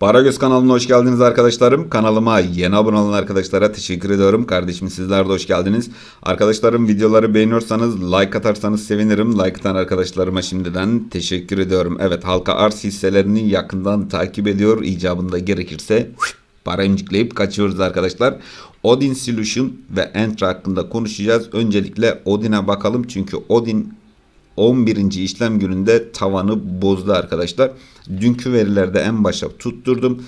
Paragöz kanalına hoş geldiniz arkadaşlarım. Kanalıma yeni abone olan arkadaşlara teşekkür ediyorum. Kardeşim sizler de hoş geldiniz. Arkadaşlarım videoları beğeniyorsanız like atarsanız sevinirim. Like atan arkadaşlarıma şimdiden teşekkür ediyorum. Evet halka arz hisselerini yakından takip ediyor. İcabında gerekirse para imcikleyip kaçıyoruz arkadaşlar. Odin Solution ve Entra hakkında konuşacağız. Öncelikle Odin'e bakalım çünkü Odin 11. işlem gününde tavanı bozdu arkadaşlar. Dünkü verilerde en başa tutturdum.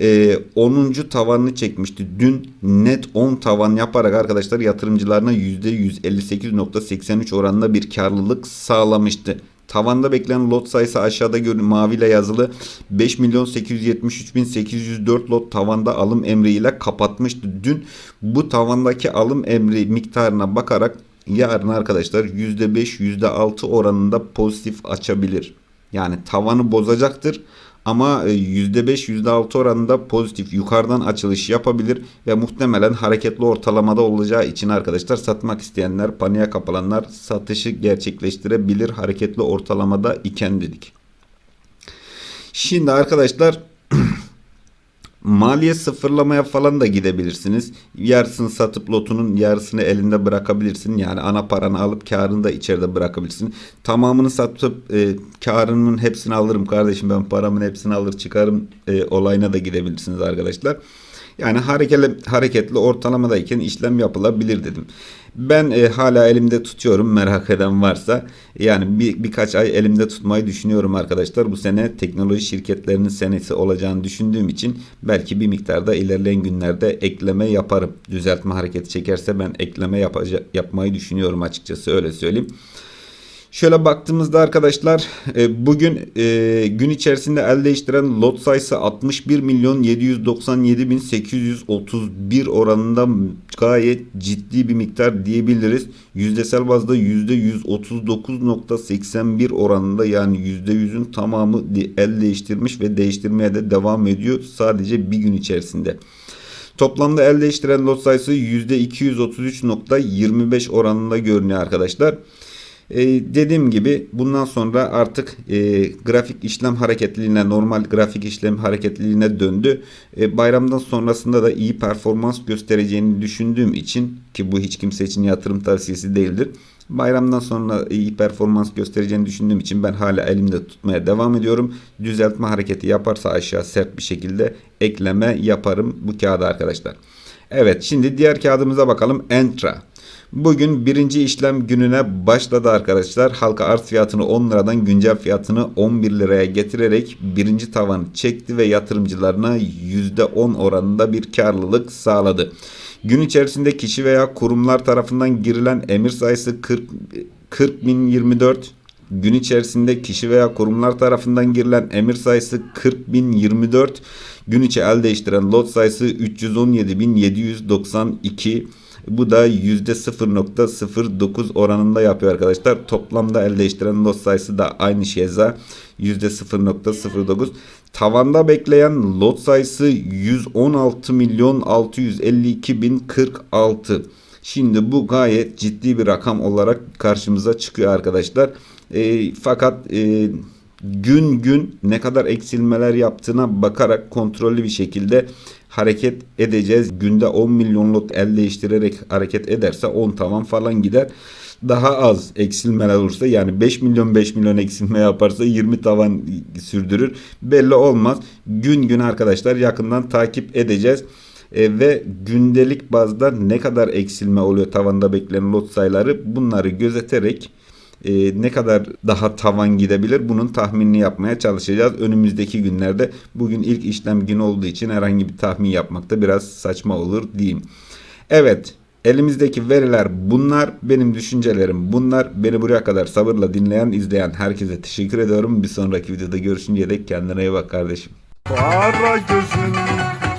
Ee, 10. tavanını çekmişti. Dün net 10 tavan yaparak arkadaşlar yatırımcılarına %158.83 oranında bir karlılık sağlamıştı. Tavanda beklenen lot sayısı aşağıda görün maviyle yazılı 5 milyon 873 bin 804 lot tavanda alım emriyle kapatmıştı. Dün bu tavandaki alım emri miktarına bakarak yarın arkadaşlar %5 %6 oranında pozitif açabilir. Yani tavanı bozacaktır ama e, %5 %6 oranında pozitif yukarıdan açılış yapabilir ve muhtemelen hareketli ortalamada olacağı için arkadaşlar satmak isteyenler paniğe kapılanlar satışı gerçekleştirebilir hareketli ortalamada iken dedik. Şimdi arkadaşlar Maliye sıfırlamaya falan da gidebilirsiniz. Yarısını satıp lotunun yarısını elinde bırakabilirsin. Yani ana paranı alıp karını da içeride bırakabilirsin. Tamamını satıp e, karının hepsini alırım kardeşim ben paramın hepsini alır çıkarım e, olayına da gidebilirsiniz arkadaşlar. Yani hareketli, hareketli ortalamadayken işlem yapılabilir dedim. Ben e, hala elimde tutuyorum merak eden varsa. Yani bir, birkaç ay elimde tutmayı düşünüyorum arkadaşlar. Bu sene teknoloji şirketlerinin senesi olacağını düşündüğüm için belki bir miktarda ilerleyen günlerde ekleme yaparım. Düzeltme hareketi çekerse ben ekleme yapaca- yapmayı düşünüyorum açıkçası öyle söyleyeyim. Şöyle baktığımızda arkadaşlar e, bugün e, gün içerisinde el değiştiren lot sayısı 61 milyon 797 bin 831 oranında gayet ciddi bir miktar diyebiliriz. Yüzdesel bazda %139.81 oranında yani %100'ün tamamı el değiştirmiş ve değiştirmeye de devam ediyor sadece bir gün içerisinde. Toplamda el değiştiren lot sayısı %233.25 oranında görünüyor arkadaşlar. Ee, dediğim gibi bundan sonra artık e, grafik işlem hareketliliğine normal grafik işlem hareketliliğine döndü. E, bayramdan sonrasında da iyi performans göstereceğini düşündüğüm için ki bu hiç kimse için yatırım tavsiyesi değildir. Bayramdan sonra iyi performans göstereceğini düşündüğüm için ben hala elimde tutmaya devam ediyorum. Düzeltme hareketi yaparsa aşağı sert bir şekilde ekleme yaparım bu kağıda arkadaşlar. Evet şimdi diğer kağıdımıza bakalım. Entra. Bugün birinci işlem gününe başladı arkadaşlar. Halka arz fiyatını 10 liradan güncel fiyatını 11 liraya getirerek birinci tavanı çekti ve yatırımcılarına %10 oranında bir karlılık sağladı. Gün içerisinde kişi veya kurumlar tarafından girilen emir sayısı 40 40.024 Gün içerisinde kişi veya kurumlar tarafından girilen emir sayısı 40.024 Gün içi el değiştiren lot sayısı 317.792 bu da %0.09 oranında yapıyor arkadaşlar. Toplamda el değiştiren lot sayısı da aynı şeza %0.09. Tavanda bekleyen lot sayısı 116 milyon 652 bin 46. Şimdi bu gayet ciddi bir rakam olarak karşımıza çıkıyor arkadaşlar. E, fakat e, gün gün ne kadar eksilmeler yaptığına bakarak kontrollü bir şekilde hareket edeceğiz. Günde 10 milyon lot el değiştirerek hareket ederse 10 tavan falan gider. Daha az eksilmeler olursa yani 5 milyon 5 milyon eksilme yaparsa 20 tavan sürdürür. Belli olmaz. Gün gün arkadaşlar yakından takip edeceğiz. E, ve gündelik bazda ne kadar eksilme oluyor tavanda beklenen lot sayıları bunları gözeterek e, ne kadar daha tavan gidebilir bunun tahminini yapmaya çalışacağız önümüzdeki günlerde. Bugün ilk işlem günü olduğu için herhangi bir tahmin yapmakta biraz saçma olur diyeyim. Evet elimizdeki veriler bunlar benim düşüncelerim bunlar beni buraya kadar sabırla dinleyen izleyen herkese teşekkür ediyorum. Bir sonraki videoda görüşünceye dek kendine iyi bak kardeşim. Para gözün